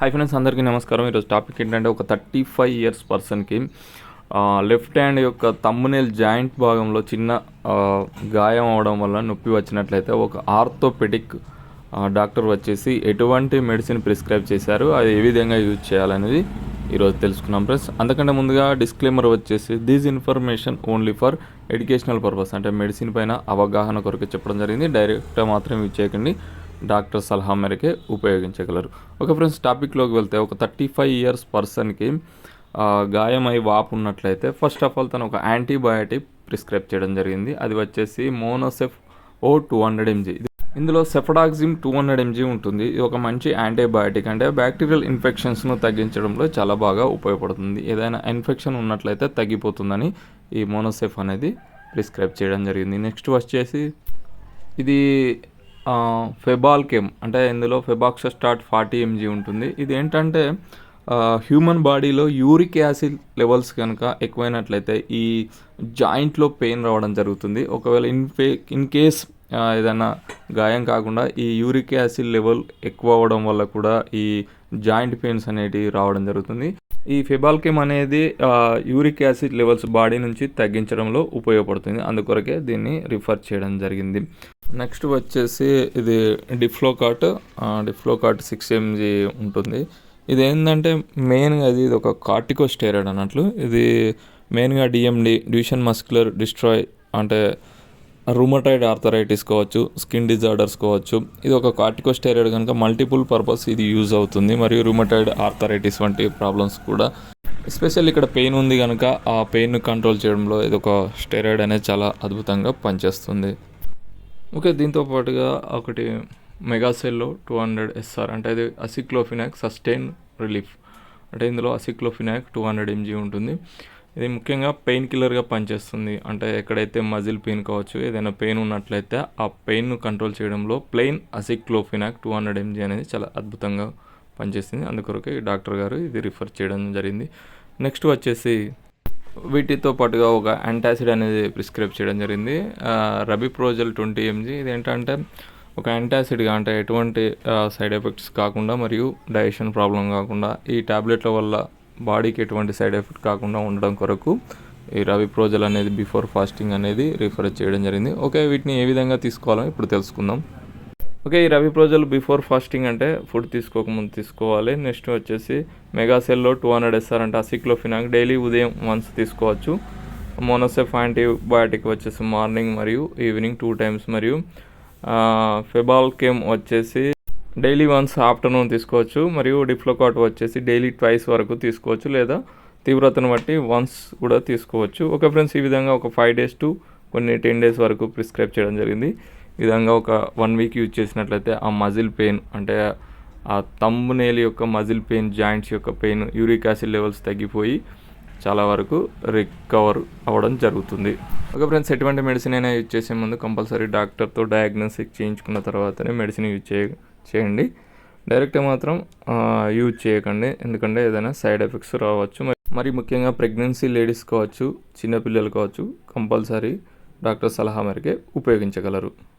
Hi friends అందరికీ నమస్కారం. ఈరోజు టాపిక్ ఏంటంటే ఒక థర్టీ ఫైవ్ ఇయర్స్ పర్సన్కి లెఫ్ట్ హ్యాండ్ యొక్క తమ్మునేల్ జాయింట్ భాగంలో చిన్న గాయం అవడం వల్ల నొప్పి వచ్చినట్లయితే ఒక ఆర్థోపెడిక్ డాక్టర్ వచ్చేసి ఎటువంటి మెడిసిన్ ప్రిస్క్రైబ్ చేశారు అది ఏ విధంగా యూజ్ చేయాలనేది ఈరోజు తెలుసుకున్నాం ఫ్రెండ్స్. అందుకంటే ముందుగా డిస్క్లైమర్ వచ్చేసి this information only for educational purpose అంటే మెడిసిన్ పైన అవగాహన కొరకు చెప్పడం జరిగింది. డైరెక్ట్గా మాత్రం యూజ్ చేయకండి డాక్టర్ సలహా మేరకే ఉపయోగించగలరు. ఒక ఫ్రెండ్స్ టాపిక్లోకి వెళ్తే ఒక థర్టీ ఫైవ్ ఇయర్స్ పర్సన్కి గాయమై వాపు ఉన్నట్లయితే ఫస్ట్ ఆఫ్ ఆల్ తను ఒక యాంటీబయాటిక్ ప్రిస్క్రైబ్ చేయడం జరిగింది. అది వచ్చేసి Monocef O two hundred mg. ఇందులో సెఫడాక్సిమ్ టూ హండ్రెడ్ ఎంజీ ఉంటుంది. ఇది ఒక మంచి యాంటీబయాటిక్ అంటే బ్యాక్టీరియల్ ఇన్ఫెక్షన్స్ను తగ్గించడంలో చాలా బాగా ఉపయోగపడుతుంది. ఏదైనా ఇన్ఫెక్షన్ ఉన్నట్లయితే తగ్గిపోతుందని ఈ మోనోసెఫ్ అనేది ప్రిస్క్రైబ్ చేయడం జరిగింది. నెక్స్ట్ వచ్చేసి ఇది ఫెబాల్కెమ్ అంటే ఇందులో ఫెబాక్సస్టాట్ ఫార్టీ ఎంజీ ఉంటుంది. ఇది ఏంటంటే హ్యూమన్ బాడీలో యూరిక్ యాసిడ్ లెవెల్స్ కనుక ఎక్కువైనట్లయితే ఈ జాయింట్లో పెయిన్ రావడం జరుగుతుంది. ఒకవేళ ఇన్ఫే ఇన్ కేస్ ఏదైనా గాయం కాకుండా ఈ యూరిక్ యాసిడ్ లెవెల్ ఎక్కువ అవ్వడం వల్ల కూడా ఈ జాయింట్ పెయిన్స్ అనేటివి రావడం జరుగుతుంది. ఈ ఫెబాల్కెమ్ అనేది యూరిక్ యాసిడ్ లెవెల్స్ బాడీ నుంచి తగ్గించడంలో ఉపయోగపడుతుంది. అందుకొరకే దీన్ని రిఫర్ చేయడం జరిగింది. నెక్స్ట్ వచ్చేసి ఇది Diflocort Diflocort six MG ఉంటుంది. ఇది ఏంటంటే మెయిన్గా అది ఇది ఒక కార్టికో స్టేరాయిడ్ అన్నట్లు. ఇది మెయిన్గా డిఎండి డివిషన్ మస్కులర్ డిస్ట్రాయ్ అంటే రూమటైడ్ ఆర్థరైటిస్ కావచ్చు స్కిన్ డిజార్డర్స్ కావచ్చు. ఇది ఒక కార్టికో స్టేరాయిడ్ కనుక మల్టిపుల్ పర్పస్ ఇది యూజ్ అవుతుంది. మరియు రూమటైడ్ ఆర్థరైటిస్ వంటి ప్రాబ్లమ్స్ కూడా. ఎస్పెషల్ ఇక్కడ పెయిన్ ఉంది కనుక ఆ పెయిన్ కంట్రోల్ చేయడంలో ఇది ఒక స్టెరాయిడ్ అనేది చాలా అద్భుతంగా పనిచేస్తుంది. ఓకే దీంతో పాటుగా ఒకటి మెగాసెల్లో టూ హండ్రెడ్ ఎస్ఆర్ అంటే ఇది అసిక్లోఫినాక్ సస్టైన్ రిలీఫ్. అంటే ఇందులో అసిక్లోఫినాక్ టూ హండ్రెడ్ ఎంజీ ఉంటుంది. ఇది ముఖ్యంగా పెయిన్ కిల్లర్గా పనిచేస్తుంది. అంటే ఎక్కడైతే మజిల్ పెయిన్ కావచ్చు ఏదైనా పెయిన్ ఉన్నట్లయితే ఆ పెయిన్ను కంట్రోల్ చేయడంలో plain aceclofenac two hundred mg అనేది చాలా అద్భుతంగా పనిచేస్తుంది. అందుకొరకే ఈ డాక్టర్ గారు ఇది రిఫర్ చేయడం జరిగింది. నెక్స్ట్ వచ్చేసి వీటితో పాటుగా ఒక యాంటాసిడ్ అనేది ప్రిస్క్రైబ్ చేయడం జరిగింది. రబీ ప్రోజల్ ట్వంటీ ఎంజీ ఇది ఏంటంటే ఒక యాంటాసిడ్గా అంటే ఎటువంటి సైడ్ ఎఫెక్ట్స్ కాకుండా మరియు డైజెషన్ ప్రాబ్లం కాకుండా ఈ టాబ్లెట్ల వల్ల బాడీకి ఎటువంటి సైడ్ ఎఫెక్ట్ కాకుండా ఉండడం కొరకు ఈ రవి ప్రోజల్ అనేది బిఫోర్ ఫాస్టింగ్ అనేది రిఫర్ చేయడం జరిగింది. ఓకే వీటిని ఏ విధంగా తీసుకోవాలో ఇప్పుడు తెలుసుకుందాం. ఓకే ఈ రవి ప్రోజలు బిఫోర్ ఫాస్టింగ్ అంటే ఫుడ్ తీసుకోకముందు తీసుకోవాలి. నెక్స్ట్ వచ్చేసి మెగాసెల్లో టూ హండ్రెడ్ ఎస్ఆర్ అంటే అసిక్లోఫినాక్ డైలీ ఉదయం వన్స్ తీసుకోవచ్చు. మోనోసెఫ్ యాంటీబయాటిక్ వచ్చేసి మార్నింగ్ మరియు ఈవినింగ్ టూ టైమ్స్ మరియు ఫెబాల్ కేమ్ వచ్చేసి డైలీ వన్స్ ఆఫ్టర్నూన్ తీసుకోవచ్చు మరియు డిఫ్లోకాట్ వచ్చేసి డైలీ ట్వైస్ వరకు తీసుకోవచ్చు లేదా తీవ్రతను బట్టి వన్స్ కూడా తీసుకోవచ్చు. ఒక ఫ్రెండ్స్ ఈ విధంగా ఒక ఫైవ్ డేస్ టు కొన్ని టెన్ డేస్ వరకు ప్రిస్క్రైబ్ చేయడం జరిగింది. విధంగా ఒక వన్ వీక్ యూజ్ చేసినట్లయితే ఆ మజిల్ పెయిన్ అంటే ఆ తమ్ము నేలి యొక్క మజిల్ పెయిన్ జాయింట్స్ యొక్క పెయిన్ యూరిక్ యాసిడ్ లెవెల్స్ తగ్గిపోయి చాలా వరకు రికవర్ అవ్వడం జరుగుతుంది. ఒక ఫ్రెండ్స్ ఎటువంటి మెడిసిన్ అయినా యూజ్ చేసే ముందు కంపల్సరీ డాక్టర్తో డయాగ్నోసిక్ చేయించుకున్న తర్వాతనే మెడిసిన్ యూజ్ చేయ చేయండి. డైరెక్ట్గా మాత్రం యూజ్ చేయకండి. ఎందుకంటే ఏదైనా సైడ్ ఎఫెక్ట్స్ రావచ్చు. మరి- మరి ముఖ్యంగా ప్రెగ్నెన్సీ లేడీస్ కావచ్చు చిన్నపిల్లలు కావచ్చు కంపల్సరీ డాక్టర్ సలహా మేరకే ఉపయోగించగలరు.